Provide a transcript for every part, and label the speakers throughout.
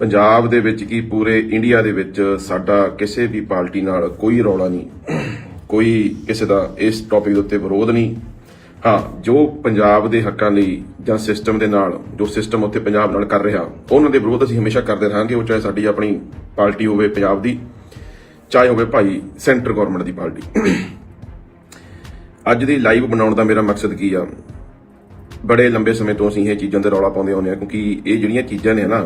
Speaker 1: ਪੰਜਾਬ ਦੇ ਵਿੱਚ ਕੀ ਪੂਰੇ ਇੰਡੀਆ ਦੇ ਵਿੱਚ ਸਾਡਾ ਕਿਸੇ ਵੀ ਪਾਰਟੀ ਨਾਲ ਕੋਈ ਰੌਲਾ ਨਹੀਂ, ਕੋਈ ਕਿਸੇ ਦਾ ਇਸ ਟੌਪਿਕ ਦੇ ਉੱਤੇ ਵਿਰੋਧ ਨਹੀਂ। ਹਾਂ, ਜੋ ਪੰਜਾਬ ਦੇ ਹੱਕਾਂ ਲਈ ਜਾਂ ਸਿਸਟਮ ਦੇ ਨਾਲ, ਜੋ ਸਿਸਟਮ ਉੱਤੇ ਪੰਜਾਬ ਨਾਲ ਕਰ ਰਿਹਾ, ਉਹਨਾਂ ਦੇ ਵਿਰੋਧ ਅਸੀਂ ਹਮੇਸ਼ਾ ਕਰਦੇ ਰਹਾਂਗੇ, ਉਹ ਚਾਹੇ ਸਾਡੀ ਆਪਣੀ ਪਾਰਟੀ ਹੋਵੇ ਪੰਜਾਬ ਦੀ, ਚਾਹੇ ਹੋਵੇ ਭਾਈ ਸੈਂਟਰ ਗਵਰਨਮੈਂਟ ਦੀ ਪਾਰਟੀ। ਅੱਜ ਦੀ ਲਾਈਵ ਬਣਾਉਣ ਦਾ ਮੇਰਾ ਮਕਸਦ ਕੀ ਆ? ਬੜੇ ਲੰਬੇ ਸਮੇਂ ਤੋਂ ਅਸੀਂ ਇਹ ਚੀਜ਼ਾਂ ਤੇ ਰੌਲਾ ਪਾਉਂਦੇ ਆਉਂਦੇ ਆ ਕਿਉਂਕਿ ਇਹ ਜਿਹੜੀਆਂ ਚੀਜ਼ਾਂ ਨੇ ਨਾ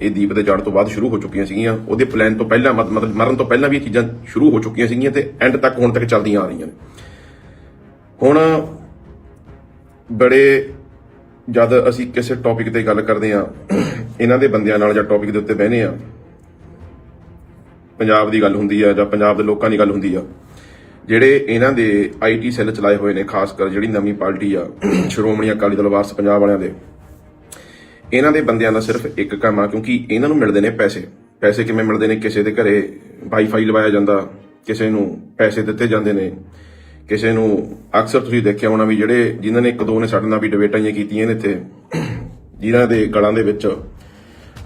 Speaker 1: ਇਹ ਦੀਪ ਦੇ ਜੜ ਤੋਂ ਬਾਅਦ ਸ਼ੁਰੂ ਹੋ ਚੁੱਕੀਆਂ ਸੀਗੀਆਂ। ਉਹਦੇ ਪਲਾਨ ਤੋਂ ਪਹਿਲਾਂ ਮਤਲਬ ਮਰਨ ਤੋਂ ਪਹਿਲਾਂ ਵੀ ਇਹ ਚੀਜ਼ਾਂ ਸ਼ੁਰੂ ਹੋ ਚੁੱਕੀਆਂ ਸੀਗੀਆਂ ਤੇ ਐਂਡ ਤੱਕ ਹੁਣ ਤੱਕ ਚੱਲਦੀਆਂ ਆ ਰਹੀਆਂ ਨੇ। ਹੁਣ ਬੜੇ ਜਦ ਅਸੀਂ ਕਿਸੇ ਟੌਪਿਕ ਤੇ ਗੱਲ ਕਰਦੇ ਆ ਇਹਨਾਂ ਦੇ ਬੰਦਿਆਂ ਨਾਲ ਜਾਂ ਟੌਪਿਕ ਦੇ ਉੱਤੇ ਬਹਿਨੇ ਆ ਪੰਜਾਬ ਦੀ ਗੱਲ ਹੁੰਦੀ ਆ ਜਾਂ ਪੰਜਾਬ ਦੇ ਲੋਕਾਂ ਦੀ ਗੱਲ ਹੁੰਦੀ ਆ, ਜਿਹੜੇ ਇਹਨਾਂ ਦੇ ਆਈਟੀ ਸੈੱਲ ਚਲਾਏ ਹੋਏ ਨੇ, ਖਾਸ ਕਰ ਜਿਹੜੀ ਨਵੀਂ ਪਾਰਟੀ ਆ, ਸ਼੍ਰੋਮਣੀ ਅਕਾਲੀ ਦਲ ਵਾਰਸ ਪੰਜਾਬ ਵਾਲਿਆਂ ਦੇ ਇਹਨਾਂ ਦੇ ਬੰਦਿਆਂ ਦਾ ਸਿਰਫ ਇੱਕ ਕੰਮ ਆ, ਕਿਉਂਕਿ ਇਹਨਾਂ ਨੂੰ ਮਿਲਦੇ ਨੇ ਪੈਸੇ। ਪੈਸੇ ਕਿਵੇਂ ਮਿਲਦੇ ਨੇ? ਕਿਸੇ ਦੇ ਘਰੇ ਵਾਈਫਾਈ ਲਵਾਇਆ ਜਾਂਦਾ, ਕਿਸੇ ਨੂੰ ਪੈਸੇ ਦਿੱਤੇ ਜਾਂਦੇ ਨੇ। ਕਿਸੇ ਨੂੰ ਅਕਸਰ ਤੁਸੀਂ ਦੇਖਿਆ ਹੋਣਾ ਵੀ ਜਿਹੜੇ ਜਿਨ੍ਹਾਂ ਨੇ ਇੱਕ ਦੋ ਨੇ ਸਾਡੇ ਨਾਲ ਵੀ ਡਿਬੇਟਾਂ ਜਿਹੀਆਂ ਕੀਤੀਆਂ ਨੇ ਇੱਥੇ, ਜਿਨ੍ਹਾਂ ਦੇ ਗਲਾਂ ਦੇ ਵਿੱਚ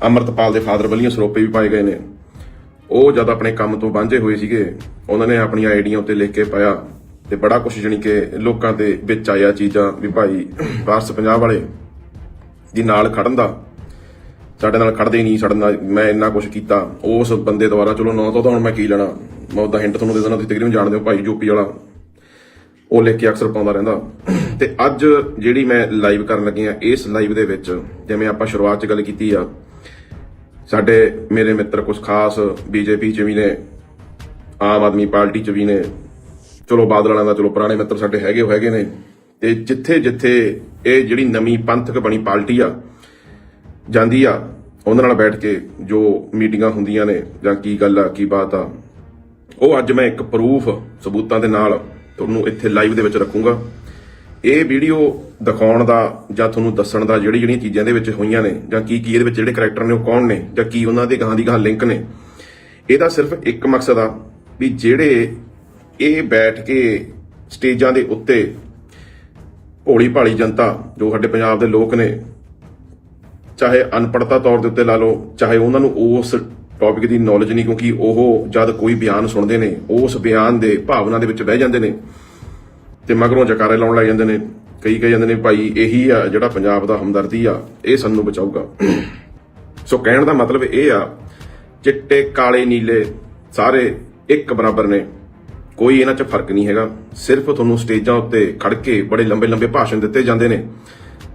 Speaker 1: ਅਮਰਤਪਾਲ ਦੇ ਫਾਦਰ ਵੱਲੀਆਂ ਸਰੋਪੇ ਵੀ ਪਾਏ ਗਏ ਨੇ। ਉਹ ਜਦ ਆਪਣੇ ਕੰਮ ਤੋਂ ਵਾਂਝੇ ਹੋਏ ਸੀਗੇ, ਉਹਨਾਂ ਨੇ ਆਪਣੀਆਂ ਆਈਡੀਆਂ ਉੱਤੇ ਲਿਖ ਕੇ ਪਾਇਆ ਤੇ ਬੜਾ ਕੁਝ ਜਣੀ ਕਿ ਲੋਕਾਂ ਦੇ ਵਿੱਚ ਆਇਆ ਚੀਜ਼ਾਂ ਵੀ ਭਾਈ ਵਾਰਸ ਪੰਜਾਬ ਵਾਲੇ ਦੀ ਨਾਲ ਖੜਨ ਦਾ। ਸਾਡੇ ਨਾਲ ਖੜਦੇ ਹੀ ਨਹੀਂ ਸਾਡੇ ਨਾਲ ਮੈਂ ਇੰਨਾ ਕੁਝ ਕੀਤਾ। ਉਸ ਬੰਦੇ ਦੁਆਰਾ, ਚਲੋ ਨਾਂ ਤੋਂ ਤਾਂ ਹੁਣ ਮੈਂ ਕੀ ਲੈਣਾ? ਮੈਂ ਉਹਦਾ ਹਿੰਟ ਤੁਹਾਨੂੰ ਦੇ ਦੇਣਾ ਤੁਸੀਂ ਤਕਰੀਬਨ ਜਾਣਦੇ ਹੋ ਭਾਈ ਜੋਪੀ ਵਾਲਾ। ਉਹ ਲਿਖ ਕੇ ਅਕਸਰ ਪਾਉਂਦਾ ਰਹਿੰਦਾ। ਤੇ ਅੱਜ ਜਿਹੜੀ ਮੈਂ ਲਾਈਵ ਕਰਨ ਲੱਗੀ ਆ, ਇਸ ਲਾਈਵ ਦੇ ਵਿੱਚ ਜਿਵੇਂ ਆਪਾਂ ਸ਼ੁਰੂਆਤ 'ਚ ਗੱਲ ਕੀਤੀ ਆ, ਸਾਡੇ ਮੇਰੇ ਮਿੱਤਰ ਕੁਝ ਖਾਸ ਬੀਜੇਪੀ 'ਚ ਵੀ ਨੇ, ਆਮ ਆਦਮੀ ਪਾਰਟੀ 'ਚ ਵੀ ਨੇ। ਚਲੋ ਬਾਦਲ ਵਾਲਿਆਂ ਦਾ, ਚਲੋ ਪੁਰਾਣੇ ਮਿੱਤਰ ਸਾਡੇ ਹੈਗੇ ਹੋ ਹੈਗੇ ਨੇ। ਤੇ ਜਿੱਥੇ ਜਿੱਥੇ ਇਹ ਜਿਹੜੀ ਨਵੀਂ ਪੰਥਕ ਬਣੀ ਪਾਰਟੀ ਆ, ਜਾਂਦੀ ਆ, ਉਹਨਾਂ ਨਾਲ ਬੈਠ ਕੇ ਜੋ ਮੀਟਿੰਗਾਂ ਹੁੰਦੀਆਂ ਨੇ, ਜਾਂ ਕੀ ਗੱਲ ਆ, ਕੀ ਬਾਤ ਆ, ਉਹ ਅੱਜ ਮੈਂ ਇੱਕ ਪ੍ਰੂਫ ਸਬੂਤਾਂ ਦੇ ਨਾਲ ਤੁਹਾਨੂੰ ਇੱਥੇ ਲਾਈਵ ਦੇ ਵਿੱਚ ਰੱਖੂੰਗਾ। ਇਹ ਵੀਡੀਓ ਦਿਖਾਉਣ ਦਾ ਜਾਂ ਤੁਹਾਨੂੰ ਦੱਸਣ ਦਾ ਜਿਹੜੀ ਜਿਹੜੀਆਂ ਚੀਜ਼ਾਂ ਦੇ ਵਿੱਚ ਹੋਈਆਂ ਨੇ, ਜਾਂ ਕੀ ਕੀ ਇਹਦੇ ਵਿੱਚ ਜਿਹੜੇ ਕੈਰੈਕਟਰ ਨੇ ਉਹ ਕੌਣ ਨੇ, ਜਾਂ ਕੀ ਉਹਨਾਂ ਦੇ ਗਾਂ ਦੀ ਗਾਂ ਲਿੰਕ ਨੇ, ਇਹਦਾ ਸਿਰਫ ਇੱਕ ਮਕਸਦ ਆ ਵੀ ਜਿਹੜੇ ਇਹ ਬੈਠ ਕੇ ਸਟੇਜਾਂ ਦੇ ਉੱਤੇ ਭੋਲੀ ਭਾਲੀ ਜਨਤਾ ਜੋ ਸਾਡੇ ਪੰਜਾਬ ਦੇ ਲੋਕ ਨੇ, ਚਾਹੇ ਅਨਪੜਤਾ ਤੌਰ ਦੇ ਉੱਤੇ ਲਾ ਲਓ, ਚਾਹੇ ਉਹਨਾਂ ਨੂੰ ਉਸ ਟੌਪਿਕ ਦੀ ਨੌਲੇਜ ਨਹੀਂ, ਕਿਉਂਕਿ ਉਹ ਜਦ ਕੋਈ ਬਿਆਨ ਸੁਣਦੇ ਨੇ, ਉਸ ਬਿਆਨ ਦੇ ਭਾਵਨਾ ਦੇ ਵਿੱਚ ਬਹਿ ਜਾਂਦੇ ਨੇ ਤੇ ਮਗਰੋਂ ਜਕਾਰੇ ਲਾਉਣ ਲੱਗ ਜਾਂਦੇ ਨੇ। ਕਈ ਕਹੀ ਜਾਂਦੇ ਨੇ, ਭਾਈ, ਇਹੀ ਆ ਜਿਹੜਾ ਪੰਜਾਬ ਦਾ ਹਮਦਰਦੀ ਆ, ਇਹ ਸਾਨੂੰ ਬਚਾਊਗਾ। ਸੋ ਕਹਿਣ ਦਾ ਮਤਲਬ ਇਹ ਆ, ਚਿੱਟੇ, ਕਾਲੇ, ਨੀਲੇ ਸਾਰੇ ਇੱਕ ਬਰਾਬਰ ਨੇ। ਕੋਈ ਇਹਨਾਂ 'ਚ ਫ਼ਰਕ ਨਹੀਂ ਹੈਗਾ। ਸਿਰਫ ਤੁਹਾਨੂੰ ਸਟੇਜਾਂ ਉੱਤੇ ਖੜ ਕੇ ਬੜੇ ਲੰਬੇ ਲੰਬੇ ਭਾਸ਼ਣ ਦਿੱਤੇ ਜਾਂਦੇ ਨੇ।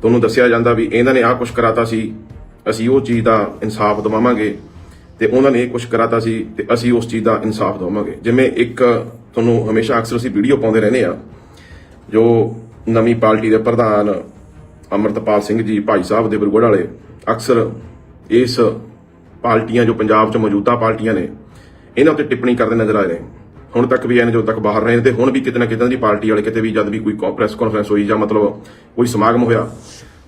Speaker 1: ਤੁਹਾਨੂੰ ਦੱਸਿਆ ਜਾਂਦਾ ਵੀ ਇਹਨਾਂ ਨੇ ਆਹ ਕੁਝ ਕਰਾਤਾ ਸੀ, ਅਸੀਂ ਉਹ ਚੀਜ਼ ਦਾ ਇਨਸਾਫ ਦਿਵਾਵਾਂਗੇ ਤੇ ਉਹਨਾਂ ਨੇ ਇਹ ਕੁਝ ਕਰਾਤਾ ਸੀ ਤੇ ਅਸੀਂ ਉਸ ਚੀਜ਼ ਦਾ ਇਨਸਾਫ ਦਵਾਵਾਂਗੇ। ਜਿਵੇਂ ਇੱਕ ਤੁਹਾਨੂੰ ਹਮੇਸ਼ਾ ਅਕਸਰ ਅਸੀਂ ਵੀਡੀਓ ਪਾਉਂਦੇ ਰਹਿੰਦੇ ਆ ਜੋ ਨਵੀਂ ਪਾਰਟੀ ਦੇ ਪ੍ਰਧਾਨ ਅਮਰਤਪਾਲ ਸਿੰਘ ਜੀ, ਭਾਈ ਸਾਹਿਬ ਦੇ ਬਰਗੜ ਵਾਲੇ ਅਕਸਰ ਇਸ ਪਾਰਟੀਆਂ ਜੋ ਪੰਜਾਬ 'ਚ ਮੌਜੂਦਾ ਪਾਰਟੀਆਂ ਨੇ, ਇਹਨਾਂ ਉੱਤੇ ਟਿੱਪਣੀ ਕਰਦੇ ਨਜ਼ਰ ਆ ਰਹੇ ਨੇ। ਹੁਣ ਤੱਕ ਵੀ ਐਨ ਜੋ ਤੱਕ ਬਾਹਰ ਰਹੇ ਤੇ ਹੁਣ ਵੀ ਕਿਤੇ ਨਾ ਕਿਤੇ ਦੀ ਪਾਰਟੀ ਵਾਲੇ ਕਿਤੇ ਵੀ ਜਦ ਵੀ ਕੋਈ ਪ੍ਰੈਸ ਕਾਨਫਰੰਸ ਹੋਈ ਜਾਂ ਮਤਲਬ ਕੋਈ ਸਮਾਗਮ ਹੋਇਆ,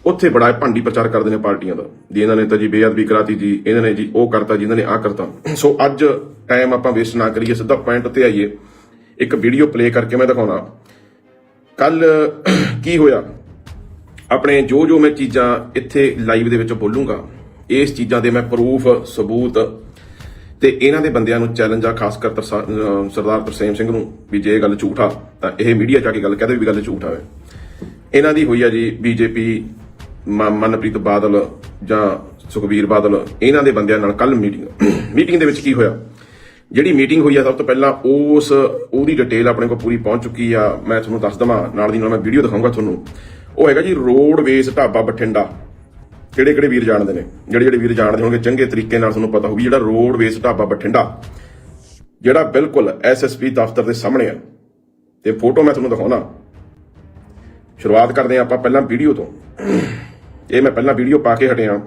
Speaker 1: ਉੱਥੇ ਬੜਾ ਭੰਡੀ ਪ੍ਰਚਾਰ ਕਰਦੇ ਨੇ ਪਾਰਟੀਆਂ ਦਾ। ਜੀ, ਇਹਨਾਂ ਨੇ ਤਾਂ ਜੀ ਬੇਅਦਬੀ ਕਰਾਤੀ ਜੀ, ਇਹਨਾਂ ਨੇ ਜੀ ਉਹ ਕਰਤਾ ਜੀ, ਇਹਨਾਂ ਨੇ ਆਹ ਕਰਤਾ। ਸੋ ਅੱਜ ਟਾਈਮ ਆਪਾਂ ਵੇਸਟ ਨਾ ਕਰੀਏ, ਸਿੱਧਾ ਪੁਆਇੰਟ ਤੇ ਆਈਏ। ਇੱਕ ਵੀਡੀਓ ਪਲੇ ਕਰਕੇ ਮੈਂ ਦਿਖਾਉਣਾ। ਕੱਲ ਕੀ ਹੋਇਆ? ਆਪਣੇ ਜੋ ਜੋ ਮੈਂ ਚੀਜ਼ਾਂ ਇੱਥੇ ਲਾਈਵ ਦੇ ਵਿੱਚ ਬੋਲੂੰਗਾ, ਇਸ ਚੀਜ਼ਾਂ ਦੇ ਮੈਂ ਪ੍ਰੂਫ ਸਬੂਤ ਤੇ ਇਹਨਾਂ ਦੇ ਬੰਦਿਆਂ ਨੂੰ ਚੈਲੰਜ ਆ, ਖਾਸ ਕਰ ਤਰਸਾ- ਸਰਦਾਰ ਤਰਸੇਮ ਸਿੰਘ ਨੂੰ ਵੀ ਜੇ ਇਹ ਗੱਲ ਝੂਠ ਆ, ਤਾਂ ਇਹ ਮੀਡੀਆ ਚ ਕੇ ਗੱਲ ਕਹਦੇ ਵੀ ਗੱਲ ਝੂਠ ਹੈ ਇਹਨਾਂ ਦੀ ਹੋਈ ਆ ਜੀ ਬੀਜੇਪੀ ਮਨਪ੍ਰੀਤ ਬਾਦਲ ਜਾਂ ਸੁਖਬੀਰ ਬਾਦਲ, ਇਹਨਾਂ ਦੇ ਬੰਦਿਆਂ ਨਾਲ ਕੱਲ ਮੀਟਿੰਗ ਮੀਟਿੰਗ ਦੇ ਵਿੱਚ ਕੀ ਹੋਇਆ? ਜਿਹੜੀ ਮੀਟਿੰਗ ਹੋਈ ਆ, ਸਭ ਤੋਂ ਪਹਿਲਾਂ ਉਸ, ਉਹਦੀ ਡਿਟੇਲ ਆਪਣੇ ਕੋਲ ਪੂਰੀ ਪਹੁੰਚ ਚੁੱਕੀ ਆ। ਮੈਂ ਤੁਹਾਨੂੰ ਦੱਸ ਦਵਾਂ, ਨਾਲ ਦੀ ਨਾਲ ਮੈਂ ਵੀਡੀਓ ਦਿਖਾਊਂਗਾ ਤੁਹਾਨੂੰ। ਉਹ ਹੈਗਾ ਜੀ ਰੋਡਵੇਜ਼ ਢਾਬਾ ਬਠਿੰਡਾ। ਕਿਹੜੇ ਕਿਹੜੇ ਵੀਰ ਜਾਣਦੇ ਨੇ? ਜਿਹੜੇ ਜਿਹੜੇ ਵੀਰ ਜਾਣਦੇ ਹੋਣਗੇ, ਚੰਗੇ ਤਰੀਕੇ ਨਾਲ ਤੁਹਾਨੂੰ ਪਤਾ ਹੋਊਗੀ ਜਿਹੜਾ ਰੋਡਵੇਜ਼ ਢਾਬਾ ਬਠਿੰਡਾ, ਜਿਹੜਾ ਬਿਲਕੁਲ ਐਸਐਸਪੀ ਦਫ਼ਤਰ ਦੇ ਸਾਹਮਣੇ ਆ। ਤੇ ਫੋਟੋ ਮੈਂ ਤੁਹਾਨੂੰ ਦਿਖਾਉਣਾ। ਸ਼ੁਰੂਆਤ ਕਰਦੇ ਹਾਂ ਆਪਾਂ ਪਹਿਲਾਂ ਵੀਡੀਓ ਤੋਂ। ਇਹ ਮੈਂ ਪਹਿਲਾਂ ਵੀਡੀਓ ਪਾ ਕੇ ਹਟਿਆ।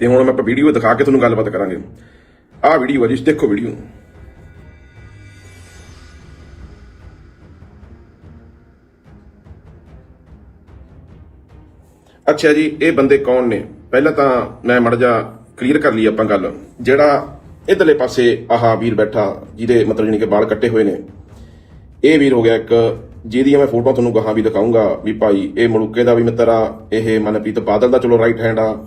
Speaker 1: ਤੇ ਹੁਣ ਮੈਂ ਆਪਾਂ ਵੀਡੀਓ ਦਿਖਾ ਕੇ ਤੁਹਾਨੂੰ ਗੱਲਬਾਤ ਕਰਾਂਗੇ। ਆਹ ਵੀਡੀਓ ਹੈ ਜੀ, ਦੇਖੋ ਵੀਡੀਓ। ਅੱਛਾ ਜੀ, ਇਹ ਬੰਦੇ ਕੌਣ ਨੇ? ਪਹਿਲਾਂ ਤਾਂ ਮੈਂ ਮੜ ਜਾ ਕਲੀਅਰ ਕਰ ਲਈ ਆਪਾਂ ਗੱਲ। ਜਿਹੜਾ ਇਧਰਲੇ ਪਾਸੇ ਆਹਾ ਵੀਰ ਬੈਠਾ, ਜਿਹਦੇ ਮਤਲਬ ਜਾਣੀ ਕਿ ਵਾਲ ਕੱਟੇ ਹੋਏ ਨੇ। ਇਹ ਵੀਰ ਹੋ ਗਿਆ ਇੱਕ ਜਿਹਦੀਆਂ ਮੈਂ ਫੋਟੋ ਤੁਹਾਨੂੰ ਗਾਹਾਂ ਵੀ ਦਿਖਾਉਂਗਾ ਵੀ ਭਾਈ, ਇਹ ਮਲੂਕੇ ਦਾ ਵੀ ਮਿੱਤਰ ਆ, ਇਹ ਮਨਪ੍ਰੀਤ ਬਾਦਲ ਦਾ ਚਲੋ ਰਾਈਟ ਹੈਂਡ ਆ।